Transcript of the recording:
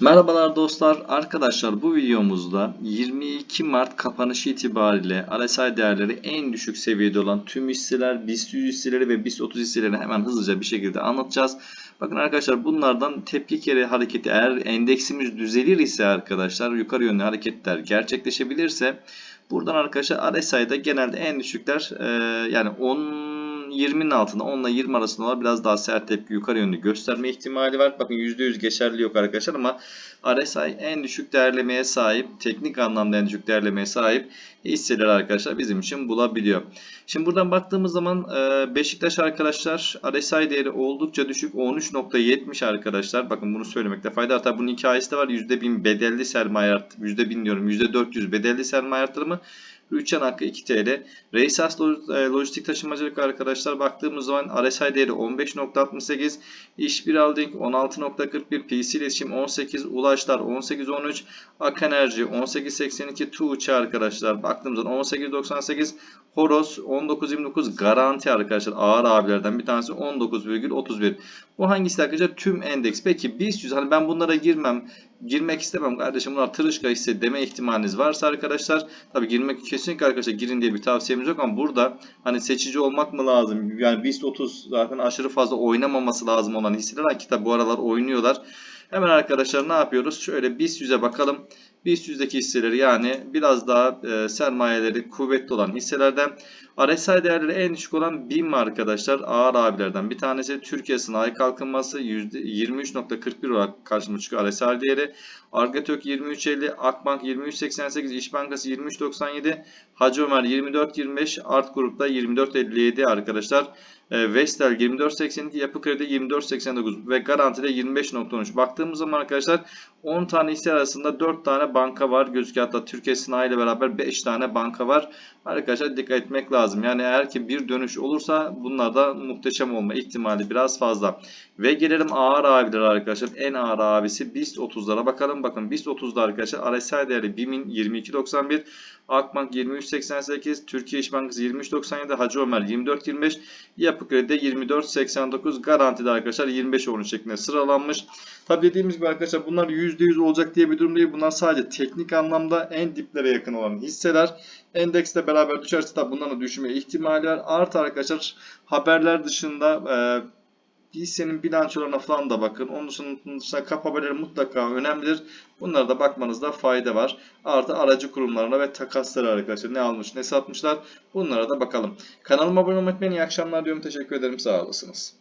Merhabalar dostlar. Arkadaşlar bu videomuzda 22 Mart kapanışı itibariyle RSI değerleri en düşük seviyede olan tüm hisseler, BIST 100 hisseleri ve BIST 30 hisselerini hemen hızlıca bir şekilde anlatacağız. Bakın arkadaşlar bunlardan tepki kere hareketi eğer endeksimiz düzelir ise arkadaşlar yukarı yönlü hareketler gerçekleşebilirse buradan arkadaşlar RSI'da genelde en düşükler yani 10 20'nin altında 10 ile 20 arasında olan biraz daha sert tepki yukarı yönlü gösterme ihtimali var. Bakın %100 geçerli yok arkadaşlar ama RSI en düşük değerlemeye sahip, teknik anlamda en düşük değerlemeye sahip hisseler arkadaşlar bizim için bulabiliyor. Şimdi buradan baktığımız zaman e, Beşiktaş arkadaşlar RSI değeri oldukça düşük 13.70 arkadaşlar. Bakın bunu söylemekte fayda var. Tabi bunun hikayesi de var. %1000 bedelli sermaye art %1000 diyorum %400 bedelli sermaye artırımı. Üçen hakkı 2 TL. Reysas Lojistik Taşımacılık arkadaşlar baktığımız zaman RSI değeri 15.68, İşbir Holding 16.41, PC İletişim 18, Ulaşlar 18.13, Ak Enerji 18.82, Tuğçe arkadaşlar baktığımız zaman 18.98, Horos 19.29 garanti arkadaşlar ağır abilerden bir tanesi 19,31. Bu hangisi arkadaşlar? Tüm endeks. Peki BIST 100 hani ben bunlara girmem girmek istemem kardeşim bunlar tırışka hisse deme ihtimaliniz varsa arkadaşlar tabi girmek kesinlikle arkadaşlar girin diye bir tavsiyemiz yok ama burada hani seçici olmak mı lazım? Yani BIST 30 zaten aşırı fazla oynamaması lazım olan hisseler ki tabi bu aralar oynuyorlar. Hemen arkadaşlar ne yapıyoruz? Şöyle BIST 100'e bakalım. BIST 100'deki hisseleri yani biraz daha e, sermayeleri kuvvetli olan hisselerden RSI değerleri en düşük olan BİM arkadaşlar ağır abilerden bir tanesi. Türkiye Sanayi Kalkınması %23.41 olarak karşımıza çıkıyor RSI değeri. Argatök 23.50, Akbank 23.88, İş Bankası 23.97, Hacı Ömer 24.25, Art Grup'ta 24.57 arkadaşlar. E, Vestel 24.82, Yapı Kredi 24.89 ve Garanti'de 25.13. Baktığımız zaman arkadaşlar 10 tane hisse arasında 4 tane banka var. Gözüküyor hatta Türkiye Sanayi ile beraber 5 tane banka var. Arkadaşlar dikkat etmek lazım. Yani eğer ki bir dönüş olursa bunlarda muhteşem olma ihtimali biraz fazla. Ve gelelim ağır abiler arkadaşlar. En ağır abisi BIST 30'lara bakalım. Bakın BIST 30'da arkadaşlar RSI değeri BİM'in 22.91, Akbank 23.88, Türkiye İş Bankası 23.97, Hacı Ömer 24.25, Yapı Kredi 24.89, Garanti'de arkadaşlar 25.13 şeklinde sıralanmış. Tabi dediğimiz gibi arkadaşlar bunlar %100 olacak diye bir durum değil. Bunlar sadece teknik anlamda en diplere yakın olan hisseler. Endekste beraber düşerse tabi bunların da düşme ihtimali var. Artı arkadaşlar haberler dışında e, hissenin bilançolarına falan da bakın. Onun dışında kap haberleri mutlaka önemlidir. Bunlara da bakmanızda fayda var. Artı aracı kurumlarına ve takasları arkadaşlar. Ne almış ne satmışlar. Bunlara da bakalım. Kanalıma abone olmayı unutmayın. İyi akşamlar diyorum. Teşekkür ederim. Sağ olasınız.